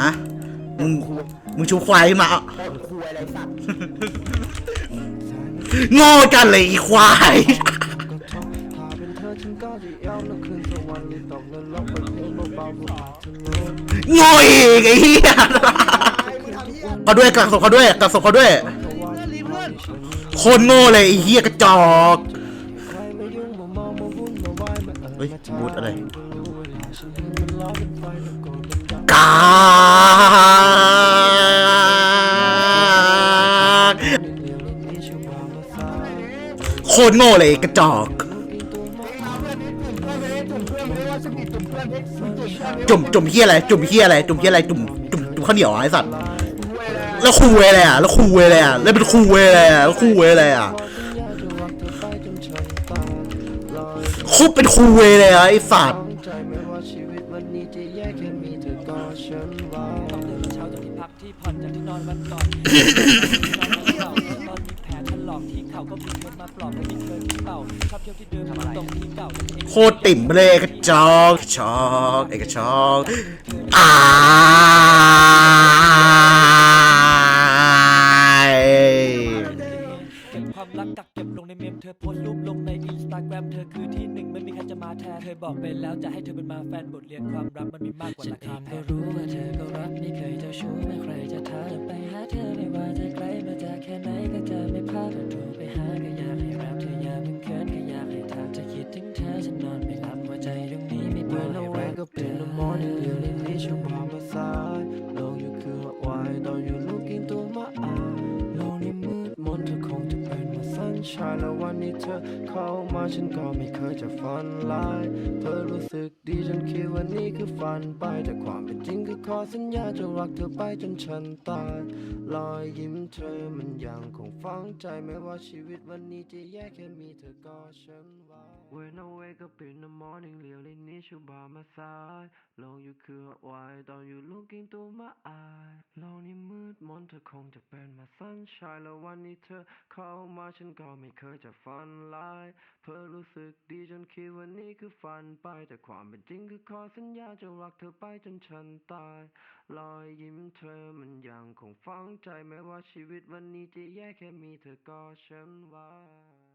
ฮะมึงมึงชูควายขึ้นมาเอาต้นคุยอะไรสัตว์โง่กันเลยอีควายง่อีกไอ้เหี้ยไอ้เหี้ยเขาด้วยกลับศพเขาด้วยกลับศพเขาด้วย คนโง่เลยไอ้เหี้ยกระจอกเฮ้ยบูดอะไรกาก โคตรโง่เลยกระจอกจุ่มจุ่มเฮียอะไรจุ่มเฮียอะไรจุ่มเฮียอะไรจุ่มจุ่มจุ่มข้าวเหนียวอะไอ้สัตว์แล้วคูเวอะไรอะแล้วคูเวอะไรอะแล้วเป็นคูเวอะไรอะแล้วคูเวอะไรอะคุบเป็นคูเวเลยอะไอ้สัตว์ โคตรติ่มเลยกระจอกชอกไอ้กระชอกอายเก็บความรักกักเก็บลงในเมมเธอโพสรูปลงในอินสตาแกรมเธอคือที่หนึ่งไม่มีใครจะมาแทนเธอบอกไปแล้วจะให้เธอเป็นมาแฟนบทเรียนความรักมันมีมากกว่าราคาแพงก็รู้ว่าเธอก็รักไม่เคยเจ้าชู้ไม่ใคร morning, really need you by my side. Long you could why don't you มา sunshine แล้ววันนี้เธอเข้ามาฉันก็ไม่เคยจะฝันร้าย เธอรู้สึกดีจนคิดว่านี่คือฝันไป แต่ความเป็นจริงคือขอสัญญาจะรักเธอไปจนฉันตาย รอยยิ้มเธอมันยังคงฝังใจแม้ว่าชีวิตวันนี้จะแย่แค่มีเธอก็ฉันไว้ When I wake up in the morning really need you by my side ลองอยู่คือ why don't you look into my eye โลกนี้มืดมนเธอคงจะเป็นมา sunshine แล้ววันนี้เธอเข้ามาฉันก็ไม่เคยจะฝันร้าย เพื่อรู้สึกดีจนคิดว่านี่คือฝันไป แต่ความเป็นจริงคือขอสัญญาจะรักเธอไปจนฉันตาย รอยยิ้มเธอมันยังคงฝังใจแม้ว่าชีวิตวันนี้จะแย่แค่มีเธอก็ฉันไว้